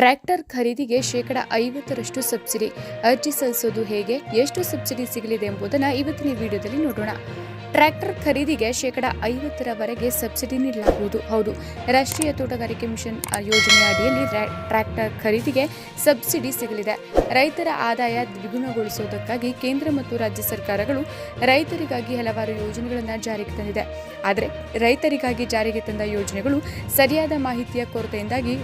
Tractor ಖರೀದಿಗೆ ಶೇಕಡ ಐವತ್ತರಷ್ಟು ಸಬ್ಸಿಡಿ. ಅರ್ಜಿ ಸಲ್ಲಿಸೋದು ಹೇಗೆ, ಎಷ್ಟು ಸಬ್ಸಿಡಿ ಸಿಗಲಿದೆ ಎಂಬುದನ್ನು ಇವತ್ತಿನ ವಿಡಿಯೋದಲ್ಲಿ ನೋಡೋಣ. ಟ್ರ್ಯಾಕ್ಟರ್ ಖರೀದಿಗೆ ಶೇಕಡ ಐವತ್ತರವರೆಗೆ ಸಬ್ಸಿಡಿ ನೀಡಲಾಗುವುದು. ಹೌದು, ರಾಷ್ಟ್ರೀಯ ತೋಟಗಾರಿಕೆ ಮಿಷನ್ ಯೋಜನೆಯ ಅಡಿಯಲ್ಲಿ ರ್ಯಾ- ಟ್ರ್ಯಾಕ್ಟರ್ ಖರೀದಿಗೆ ಸಬ್ಸಿಡಿ ಸಿಗಲಿದೆ. ರೈತರ ಆದಾಯ ದ್ವಿಗುಣಗೊಳಿಸುವುದಕ್ಕಾಗಿ ಕೇಂದ್ರ ಮತ್ತು ರಾಜ್ಯ ಸರ್ಕಾರಗಳು ರೈತರಿಗಾಗಿ ಹಲವಾರು ಯೋಜನೆಗಳನ್ನು ಜಾರಿಗೆ ತಂದಿದೆ. ಆದರೆ ರೈತರಿಗಾಗಿ ಜಾರಿಗೆ ತಂದ ಯೋಜನೆಗಳು ಸರಿಯಾದ ಮಾಹಿತಿಯ ಕೊರತೆಯಿಂದಾಗಿ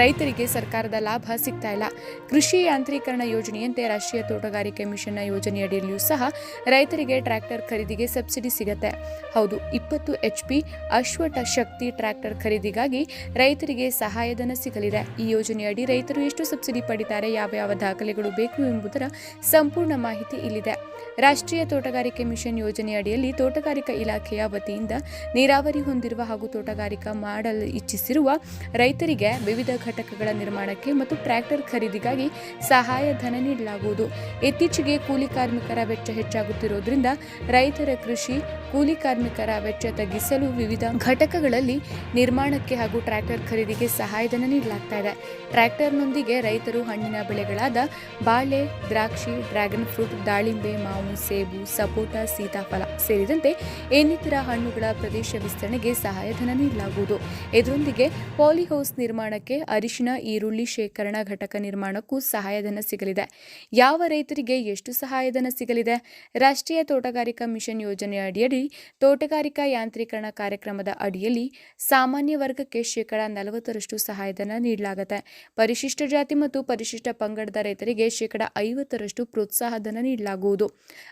ರೈತರಿಗೆ ಸರ್ಕಾರದ ಲಾಭ ಸಿಗ್ತಾ ಇಲ್ಲ. ಕೃಷಿ ಯಾಂತ್ರೀಕರಣ ಯೋಜನೆಯಂತೆ ರಾಷ್ಟ್ರೀಯ ತೋಟಗಾರಿಕೆ ಮಿಷನ್ನ ಯೋಜನೆಯಡಿಯಲ್ಲಿಯೂ ಸಹ ರೈತರಿಗೆ ಟ್ರ್ಯಾಕ್ಟರ್ ಖರೀದಿಗೆ ಸಬ್ಸಿಡಿ ಸಿಗತ್ತೆ. ಹೌದು, ಇಪ್ಪತ್ತು ಎಚ್ ಪಿ ಅಶ್ವಟ ಶಕ್ತಿ ಟ್ರ್ಯಾಕ್ಟರ್ ಖರೀದಿಗಾಗಿ ರೈತರಿಗೆ ಸಹಾಯಧನ ಸಿಗಲಿದೆ. ಈ ಯೋಜನೆಯಡಿ ರೈತರು ಎಷ್ಟು ಸಬ್ಸಿಡಿ ಪಡಿತಾರೆ, ಯಾವ ಯಾವ ದಾಖಲೆಗಳು ಬೇಕು ಎಂಬುದರ ಸಂಪೂರ್ಣ ಮಾಹಿತಿ ಇಲ್ಲಿದೆ. ರಾಷ್ಟ್ರೀಯ ತೋಟಗಾರಿಕೆ ಮಿಷನ್ ಯೋಜನೆಯಡಿಯಲ್ಲಿ ತೋಟಗಾರಿಕಾ ಇಲಾಖೆಯ ವತಿಯಿಂದ ನೀರಾವರಿ ಹೊಂದಿರುವ ಹಾಗೂ ತೋಟಗಾರಿಕಾ ಮಾಡಲು ಇಚ್ಛಿಸಿರುವ ರೈತರಿಗೆ ವಿವಿಧ ಘಟಕಗಳ ನಿರ್ಮಾಣಕ್ಕೆ ಮತ್ತು ಟ್ರ್ಯಾಕ್ಟರ್ ಖರೀದಿಗಾಗಿ ಸಹಾಯಧನ ನೀಡಲಾಗುವುದು. ಇತ್ತೀಚೆಗೆ ಕೂಲಿ ಕಾರ್ಮಿಕರ ವೆಚ್ಚ ಹೆಚ್ಚಾಗುತ್ತಿರುವುದರಿಂದ ರೈತರ ಕೃಷಿ, ಕೂಲಿ ಕಾರ್ಮಿಕರ ವೆಚ್ಚ ತಗ್ಗಿಸಲು ವಿವಿಧ ಘಟಕಗಳಲ್ಲಿ ನಿರ್ಮಾಣಕ್ಕೆ ಹಾಗೂ ಟ್ರ್ಯಾಕ್ಟರ್ ಖರೀದಿಗೆ ಸಹಾಯಧನ ನೀಡಲಾಗ್ತಾ ಇದೆ. ಟ್ರ್ಯಾಕ್ಟರ್ನೊಂದಿಗೆ ರೈತರು ಹಣ್ಣಿನ ಬೆಳೆಗಳಾದ ಬಾಳೆ, ದ್ರಾಕ್ಷಿ, ಡ್ರ್ಯಾಗನ್ ಫ್ರೂಟ್, ದಾಳಿಂಬೆ, ಮಾವು, ಸೇಬು, ಸಪೋಟ, ಸೀತಾಫಲ ಸೇರಿದಂತೆ ಇನ್ನಿತರ ಹಣ್ಣುಗಳ ಪ್ರದೇಶ ವಿಸ್ತರಣೆಗೆ ಸಹಾಯಧನ ನೀಡಲಾಗುವುದು. ಇದರೊಂದಿಗೆ ಪಾಲಿಹೌಸ್ ನಿರ್ಮಾಣಕ್ಕೆ ಅರಿಶಿನ, ಈರುಳ್ಳಿ ಶೇಖರಣಾ ಘಟಕ ನಿರ್ಮಾಣಕ್ಕೂ ಸಹಾಯಧನ ಸಿಗಲಿದೆ. ಯಾವ ರೈತರಿಗೆ ಎಷ್ಟು ಸಹಾಯಧನ ಸಿಗಲಿದೆ? ರಾಷ್ಟ್ರೀಯ ತೋಟಗಾರಿಕಾ ಮಿಷನ್ ಯೋಜನೆ ಅಡಿಯಲ್ಲಿ ತೋಟಗಾರಿಕಾ ಯಾಂತ್ರೀಕರಣ ಕಾರ್ಯಕ್ರಮದ ಅಡಿಯಲ್ಲಿ ಸಾಮಾನ್ಯ ವರ್ಗಕ್ಕೆ ಶೇಕಡ ನಲವತ್ತರಷ್ಟು ಸಹಾಯಧನ ನೀಡಲಾಗುತ್ತೆ. ಪರಿಶಿಷ್ಟ ಜಾತಿ ಮತ್ತು ಪರಿಶಿಷ್ಟ ಪಂಗಡದ ರೈತರಿಗೆ ಶೇಕಡ ಐವತ್ತರಷ್ಟು ಪ್ರೋತ್ಸಾಹಧನ ನೀಡಲಾಗುವುದು.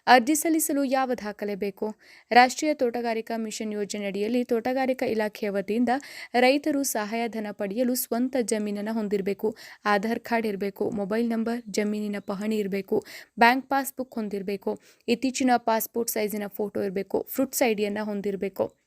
ಅರ್ಜಿ ಸಲ್ಲಿಸಲು ಯಾವ ದಾಖಲೆ ಬೇಕು? ರಾಷ್ಟ್ರೀಯ ತೋಟಗಾರಿಕಾ ಮಿಷನ್ ಯೋಜನೆಯಡಿಯಲ್ಲಿ ತೋಟಗಾರಿಕಾ ಇಲಾಖೆಯ ವತಿಯಿಂದ ರೈತರು ಸಹಾಯಧನ ಪಡೆಯಲು ಸ್ವಂತ ಜಮೀನನ್ನು ಹೊಂದಿರಬೇಕು. ಆಧಾರ್ ಕಾರ್ಡ್ ಇರಬೇಕು, ಮೊಬೈಲ್ ನಂಬರ್, ಜಮೀನಿನ ಪಹಣಿ ಇರಬೇಕು, ಬ್ಯಾಂಕ್ ಪಾಸ್ಬುಕ್ ಹೊಂದಿರಬೇಕು, ಇತ್ತೀಚಿನ ಪಾಸ್ಪೋರ್ಟ್ ಸೈಜಿನ ಫೋಟೋ ಇರಬೇಕು, ಫ್ರೂಟ್ಸ್ ಐಡಿಯನ್ನು ಹೊಂದಿರಬೇಕು.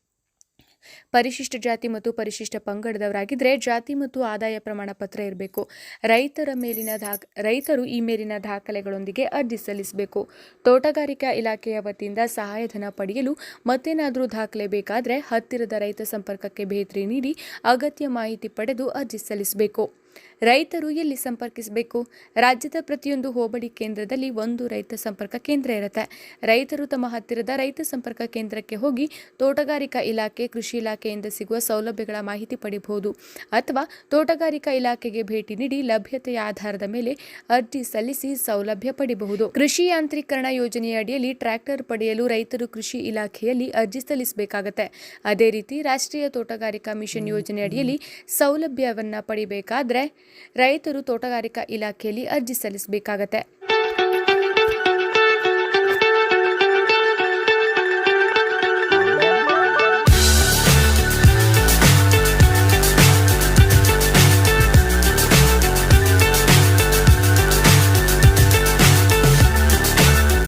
ಪರಿಶಿಷ್ಟ ಜಾತಿ ಮತ್ತು ಪರಿಶಿಷ್ಟ ಪಂಗಡದವರಾಗಿದ್ದರೆ ಜಾತಿ ಮತ್ತು ಆದಾಯ ಪ್ರಮಾಣ ಪತ್ರ ಇರಬೇಕು. ರೈತರ ಮೇಲಿನ ದಾಖ, ರೈತರು ಈ ಮೇಲಿನ ದಾಖಲೆಗಳೊಂದಿಗೆ ಅರ್ಜಿ ಸಲ್ಲಿಸಬೇಕು. ತೋಟಗಾರಿಕಾ ಇಲಾಖೆಯ ವತಿಯಿಂದ ಸಹಾಯಧನ ಪಡೆಯಲು ಮತ್ತೇನಾದರೂ ದಾಖಲೆ ಬೇಕಾದರೆ ಹತ್ತಿರದ ರೈತ ಸಂಪರ್ಕಕ್ಕೆ ಭೇಟಿ ನೀಡಿ ಅಗತ್ಯ ಮಾಹಿತಿ ಪಡೆದು ಅರ್ಜಿ ಸಲ್ಲಿಸಬೇಕು. ರೈತರು ಎಲ್ಲಿ ಸಂಪರ್ಕಿಸಬೇಕು? ರಾಜ್ಯದ ಪ್ರತಿಯೊಂದು ಹೋಬಳಿ ಕೇಂದ್ರದಲ್ಲಿ ಒಂದು ರೈತ ಸಂಪರ್ಕ ಕೇಂದ್ರ ಇರುತ್ತೆ. ರೈತರು ತಮ್ಮ ಹತ್ತಿರದ ರೈತ ಸಂಪರ್ಕ ಕೇಂದ್ರಕ್ಕೆ ಹೋಗಿ ತೋಟಗಾರಿಕಾ ಇಲಾಖೆ, ಕೃಷಿ ಇಲಾಖೆಯಿಂದ ಸಿಗುವ ಸೌಲಭ್ಯಗಳ ಮಾಹಿತಿ ಪಡೆಯಬಹುದು ಅಥವಾ ತೋಟಗಾರಿಕಾ ಇಲಾಖೆಗೆ ಭೇಟಿ ನೀಡಿ ಲಭ್ಯತೆಯ ಆಧಾರದ ಮೇಲೆ ಅರ್ಜಿ ಸಲ್ಲಿಸಿ ಸೌಲಭ್ಯ ಪಡೆಯಬಹುದು ಕೃಷಿ ಯಾಂತ್ರೀಕರಣ ಯೋಜನೆಯ ಅಡಿಯಲ್ಲಿ ಟ್ರ್ಯಾಕ್ಟರ್ ಪಡೆಯಲು ರೈತರು ಕೃಷಿ ಇಲಾಖೆಯಲ್ಲಿ ಅರ್ಜಿ ಸಲ್ಲಿಸಬೇಕಾಗತ್ತೆ. ಅದೇ ರೀತಿ ರಾಷ್ಟ್ರೀಯ ತೋಟಗಾರಿಕಾ ಮಿಷನ್ ಯೋಜನೆ ಅಡಿಯಲ್ಲಿ ಸೌಲಭ್ಯವನ್ನು ಪಡಿಬೇಕಾದ್ರೆ ರೈತರು ತೋಟಗಾರಿಕಾ ಇಲಾಖೆಯಲ್ಲಿ ಅರ್ಜಿ ಸಲ್ಲಿಸಬೇಕಾಗತ್ತೆ.